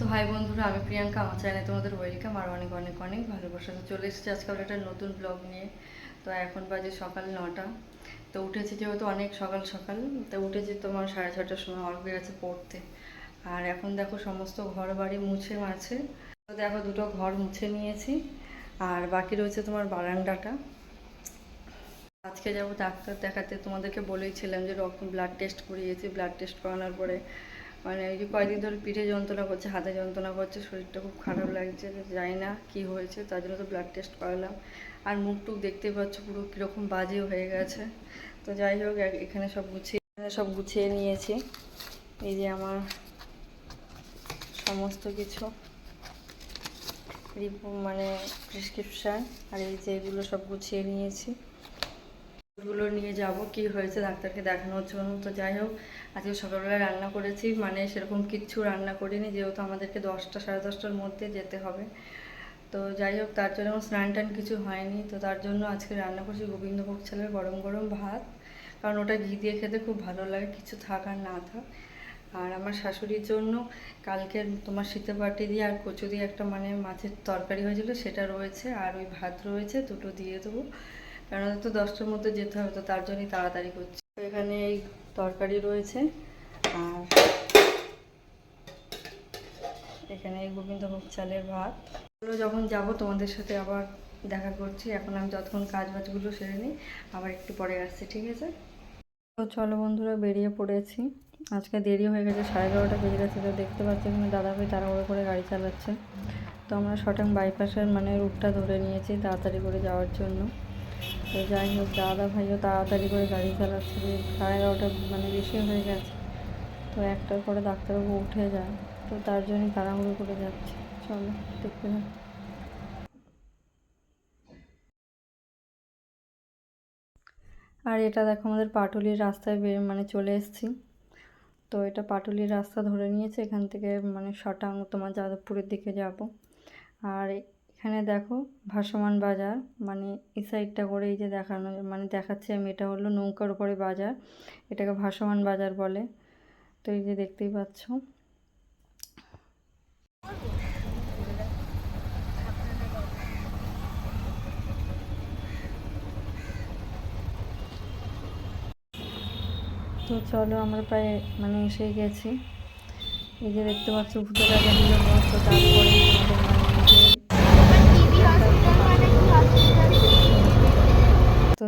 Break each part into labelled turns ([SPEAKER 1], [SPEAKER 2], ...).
[SPEAKER 1] তো হাই বন্ধুরা, আমি প্রিয়াঙ্কা, আমার চ্যানেলে তোমাদের ওয়েলকাম আর অনেক অনেক অনেক ভালোবাসা। তো চলে এসেছি আজকে আবার একটা নতুন ব্লগ নিয়ে। তো এখন বাজে সকাল নটা। তো উঠেছি যেহেতু অনেক সকাল সকাল, তো উঠেছি তোমার সাড়ে ছটার সময় অল্প গেছে পড়তে। আর এখন দেখো সমস্ত ঘর বাড়ি মুছে মাছে। তো দেখো দুটো ঘর মুছে নিয়েছি, আর বাকি রয়েছে তোমার বারান্দাটা। আজকে যাব ডাক্তার দেখাতে। তোমাদেরকে বলেইছিলাম যে রক্ত ব্লাড টেস্ট করিয়েছি। ব্লাড টেস্ট করানোর পরে মানে এই যে কয়েকদিন ধরে পিঠে যন্ত্রণা করছে, হাতে যন্ত্রণা করছে, শরীরটা খুব খারাপ লাগছে, জানি না কি হয়েছে, তার জন্য তো ব্লাড টেস্ট করালাম। আর মুখ টুক দেখতেই পাচ্ছ পুরো কীরকম বাজে হয়ে গেছে। তো যাই হোক এখানে সব গুছিয়ে সব গুছিয়ে নিয়েছি। এই যে আমার সমস্ত কিছু। মানে প্রেসক্রিপশান আর এই যে এগুলো সব গুছিয়ে নিয়েছি। ওগুলো নিয়ে যাব, কি হয়েছে ডাক্তারকে দেখানোর জন্য তো যাই হোক, আজকে সকালবেলা রান্না করেছি মানে সেরকম কিচ্ছু রান্না করিনি, যেহেতু আমাদেরকে দশটা, সাড়ে দশটার মধ্যে যেতে হবে। তো যাই হোক, তার জন্য স্নান টান কিছু হয়নি, তো তার জন্য আজকে রান্না করছি গোবিন্দভোগ চালের গরম গরম ভাত, কারণ ওটা ঘি দিয়ে খেতে খুব ভালো লাগে, কিছু থাক আর না থাক। আর আমার শাশুড়ির জন্য কালকের তোমার শীতে পাটি দিয়ে আর কচু দিয়ে একটা মানে মাছের তরকারি হয়েছিল, সেটা রয়েছে, আর ওই ভাত রয়েছে, দুটো দিয়ে দেবো। কারণ তো দশটার মধ্যে যেতে হবে, তো তার জন্যই তাড়াতাড়ি করছি। তো এখানে এই তরকারি রয়েছে, আর এখানে এই গোবিন্দভোগ চালের ভাত। এগুলো যখন যাব তোমাদের সাথে আবার দেখা করছি, এখন আমি যতক্ষণ কাজ বাজগুলো সেরে নিই, আবার একটু পরে আসছি, ঠিক আছে? তো চলো বন্ধুরা, বেরিয়ে পড়েছি। আজকে দেরি হয়ে গেছে, সাড়ে এগারোটা বেজে গেছে, তো দেখতে পাচ্ছি এখানে দাদা ভাই তাড়াহুড়ো করে গাড়ি চালাচ্ছে। তো আমরা শটাং বাইপাসের মানে রুটটা ধরে নিয়েছি, তাড়াতাড়ি করে যাওয়ার জন্য। তো যাই হোক, দাদা ভাইও তাড়াতাড়ি করে গাড়ি চালাচ্ছে সাড়ে এগারোটা মানে বেশি হয়ে গেছে। তো একটার পরে ডাক্তারবাবু উঠে যায়, তো তার জন্যই তাড়াহুড়ো করে যাচ্ছে। চলো, দেখতে থাক। আর এটা দেখো, আমাদের পাটুলির রাস্তায় বের মানে চলে এসেছি। তো এটা পাটুলির রাস্তা ধরে নিয়েছে, এখান থেকে মানে শটাং তোমার যাদবপুরের দিকে যাব। আর এখানে দেখো ভাসমান বাজার মানে এই সাইডটা করে এই যে দেখানো মানে দেখাচ্ছি আমি, এটা হলো নৌকার উপরে বাজার, এটাকে ভাসমান বাজার বলে। তো এই যে দেখতেই পাচ্ছ। তো চলো আমরা প্রায় মানে এসে গেছি। এই যে দেখতে পাচ্ছ ভূতে রাজা দিল তো তারপরে আমাদের মানে যে তো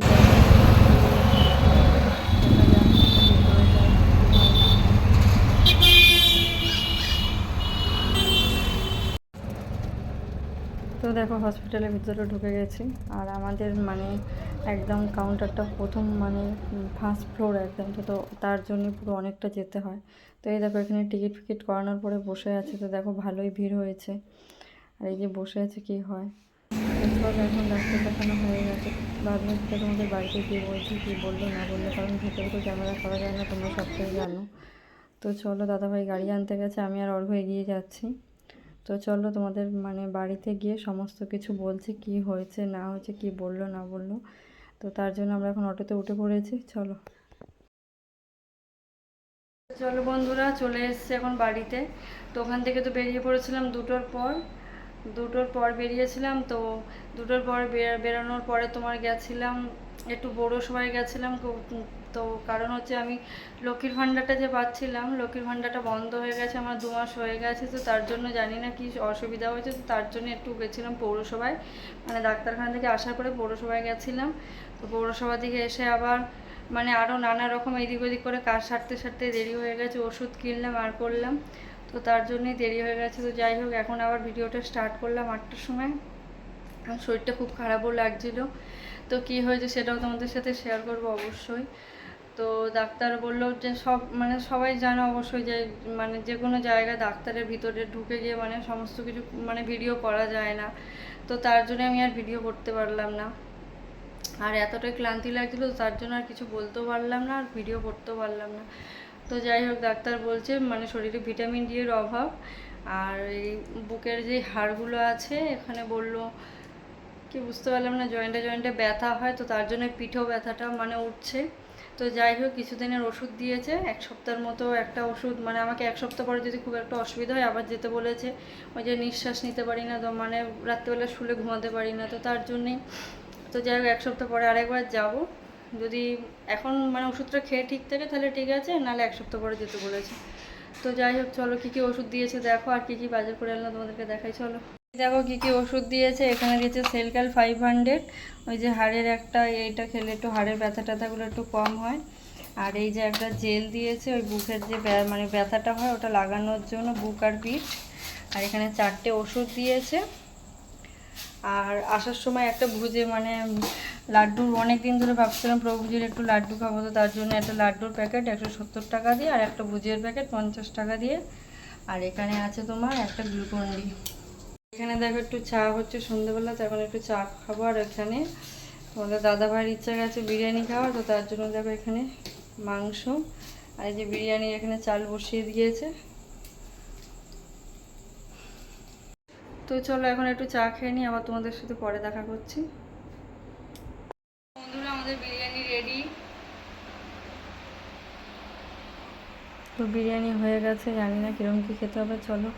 [SPEAKER 1] তো দেখো হসপিটালের ভিতরে ঢুকে গেছি। আর আমাদের মানে একদম কাউন্টারটা প্রথম মানে ফার্স্ট ফ্লোর একদম। তো তো তার জন্য পুরো অনেকটা যেতে হয়। তো এই দেখো, এখানে টিকিট ফিকিট করানোর পরে বসে আছে। তো দেখো, ভালোই ভিড় হয়েছে। আর এই যে বসে আছে, কি হয়? এরপর এখন ডাক্তার দেখানো হয়ে গেছে। বাদ বাকিটা তোমাদের বাড়িতে গিয়ে বলছি, কী বলল, না বলল, কারণ ভেতরে তো ক্যামেরা করা যায় না, তোমরা সবটাই জানো। তো চলো, দাদাভাই গাড়ি আনতে গেছে, আমি আর অর্ঘ এগিয়ে যাচ্ছি। তো চলো, তোমাদের মানে বাড়িতে গিয়ে সমস্ত কিছু বলছি, কি হয়েছে, না হয়েছে, কি বলল, না বলল। তো তার জন্য আমরা এখন অটোতে উঠে পড়েছি, চলো। চলো বন্ধুরা, চলে এসেছি এখন বাড়িতে। তো ওখান থেকে তো বেরিয়ে পড়েছিলাম দুটোর পর। দুটোর পর বেরিয়েছিলাম তো দুটোর পর বের- বেরোনোর পরে তোমার গেছিলাম, একটু বড়ো সবাই গেছিলাম তো কারণ হচ্ছে আমি লক্ষ্মীর ভাণ্ডারটা যে পাচ্ছিলাম, লক্ষ্মীর ভাণ্ডারটা বন্ধ হয়ে গেছে, আমার দু মাস হয়ে গেছে, তো তার জন্য জানি না কি অসুবিধা হয়েছে, তো তার জন্য একটু গেছিলাম পৌরসভায়। মানে ডাক্তারখানা থেকে আসার পরে পৌরসভায় গেছিলাম, তো পৌরসভা থেকে এসে আবার মানে আরও নানা রকম এদিক ওদিক করে কাজ সারতে সারতে দেরি হয়ে গেছে, ওষুধ কিনলাম আর করলাম। তো তার জন্যই দেরি হয়ে গেছে। তো যাই হোক, এখন আবার ভিডিওটা স্টার্ট করলাম আটটার সময়। শরীরটা খুব খারাপও লাগছিল। তো কি হয়েছে সেটাও তোমাদের সাথে শেয়ার করব অবশ্যই। তো ডাক্তার বলল যে সব মানে সবাই জানো অবশ্যই যে মানে যে কোনো জায়গায় ডাক্তারের ভিতরে ঢুকে গিয়ে মানে সমস্ত কিছু মানে ভিডিও করা যায় না। তো তার জন্য আমি আর ভিডিও করতে পারলাম না। আর এতটাই ক্লান্তি লাগছিল তার জন্য আর কিছু বলতেও পারলাম না, আর ভিডিও করতেও পারলাম না। তো যাই হোক, ডাক্তার বলছে মানে শরীরে ভিটামিন ডি এর অভাব। আর এই বুকের যে হাড়গুলো আছে, এখানে বলল, কি বুঝতে পারলাম না জয়েন্টে জয়েন্টে ব্যথা হয়, তো তার জন্য পিঠেও ব্যথাটা মানে উঠছে। তো যাই হোক, কিছুদিনের ওষুধ দিয়েছে, এক সপ্তাহের মতো একটা ওষুধ মানে আমাকে এক সপ্তাহ পরে যদি খুব একটা অসুবিধা হয়, আবার যেতে বলেছে। ওই যে নিঃশ্বাস নিতে পারি না তো মানে রাত্রেবেলা শুলে ঘুমাতে পারি না, তো তার জন্যেই। তো যাই হোক, এক সপ্তাহ পরে আরেকবার যাব। যদি এখন মানে ওষুধটা খেয়ে ঠিক থাকে, তাহলে ঠিক আছে, নাহলে এক সপ্তাহ পরে যেতে বলেছে। তো যাই হোক, চলো কী কী ওষুধ দিয়েছে দেখো, আর কী কী বাজার করে আনলাম তোমাদেরকে দেখাই, চলো। দেখো কী কী ওষুধ দিয়েছে, এখানে দিয়েছে সেলকাল ফাইভ হান্ড্রেড, ওই যে হাড়ের একটা এইটা খেলে একটু হাড়ের ব্যথা ট্যাথাগুলো একটু কম হয়। আর এই যে একটা জেল দিয়েছে, ওই বুকের যে মানে ব্যথাটা হয়, ওটা লাগানোর জন্য বুক আর পিঠ। আর এখানে চারটে ওষুধ দিয়েছে। আর আসার সময় একটা ভুজে মানে লাড্ডুর অনেক দিন ধরে ভাবছিলাম প্রভুজির একটু লাড্ডু খাব তো তার জন্য একটা লাড্ডুর প্যাকেট, একশো সত্তর টাকা দিয়ে, আর একটা ভুজের প্যাকেট পঞ্চাশ টাকা দিয়ে। আর এখানে আছে তোমার একটা গ্লুকন ডি এখানে দেখো একটু চা হচ্ছে সন্ধ্যেবেলা তো এখন একটু চা খাব আর এখানে তোমাদের দাদা ভাইয়ের ইচ্ছা গেছে বিরিয়ানি খাওয়ার, তো তার জন্য দেখো এখানে মাংস। আর এই যে বিরিয়ানি এখানে চাল বসিয়ে দিয়েছে। তো চলো এখন একটু চা খেয়ে নিই, আবার তোমাদের সাথে পরে দেখা করছি। বন্ধুরা, আমাদের বিরিয়ানি রেডি তো বিরিয়ানি হয়ে গেছে, জানি না কিরম কি খেতে হবে, চলো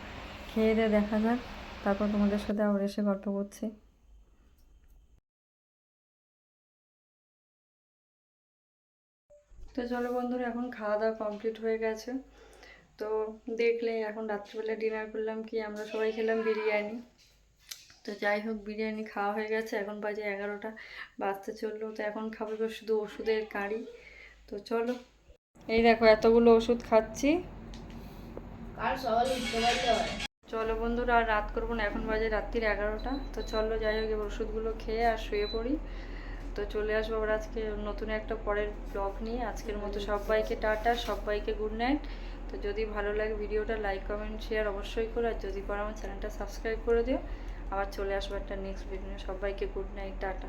[SPEAKER 1] খেয়ে দিয়ে দেখা যাক। তারপর তোমাদের সাথে আবার এসে গল্প করছি। তো চলো বন্ধুরা, এখন খাওয়া দাওয়া কমপ্লিট হয়ে গেছে। তো দেখলে এখন রাত্রিবেলা ডিনার করলাম কি আমরা সবাই খেলাম বিরিয়ানি। তো যাই হোক বিরিয়ানি খাওয়া হয়ে গেছে এখন বাজে এগারোটা বাজতে চলল তো এখন খাব এবার শুধু ওষুধের কাঁড়ি তো চলো এই দেখো এতগুলো ওষুধ খাচ্ছি। চলো বন্ধুরা আর রাত করব না এখন বাজে রাত্রির এগারোটা। তো চলো যাই হোক এবার ওষুধগুলো খেয়ে আর শুয়ে পড়ি। তো চলে আসব আবার আজকে নতুন একটা পরের ব্লগ নিয়ে। আজকের মতো সবাইকে টাটা সবাইকে গুড নাইট তো যদি ভালো লাগে ভিডিওটা লাইক কমেন্ট শেয়ার অবশ্যই করো। আর যদি পারো আমার চ্যানেলটা সাবস্ক্রাইব করে দিও। আবার চলে আসব একটা নেক্সট ভিডিও সবাইকে গুড নাইট টাটা।